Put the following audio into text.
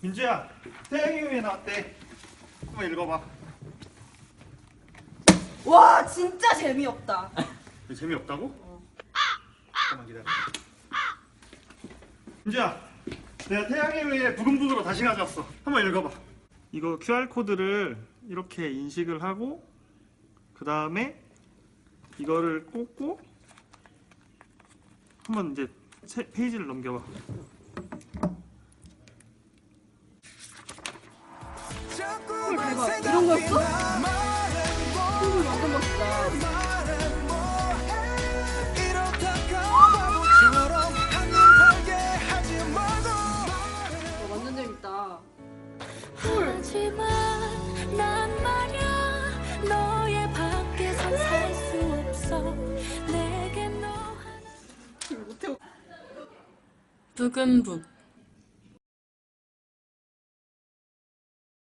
민주야, 태양이 왜 나왔대? 한번 읽어봐. 와 진짜 재미없다. 이거 재미없다고? 잠깐만 기다려. 민주야, 내가 태양의 후예 부금부으로 다시 가져왔어. 한번 읽어봐. 이거 QR 코드를 이렇게 인식을 하고 그 다음에 이거를 꽂고 한번 이제 세- 페이지를 넘겨봐. 헐 대박 이런 거였어? 완전 멋있다. 와, 완전 재밌다. 하지만 난 말야 너의 밖에선 살수 없어 내게 너 못해. 부금북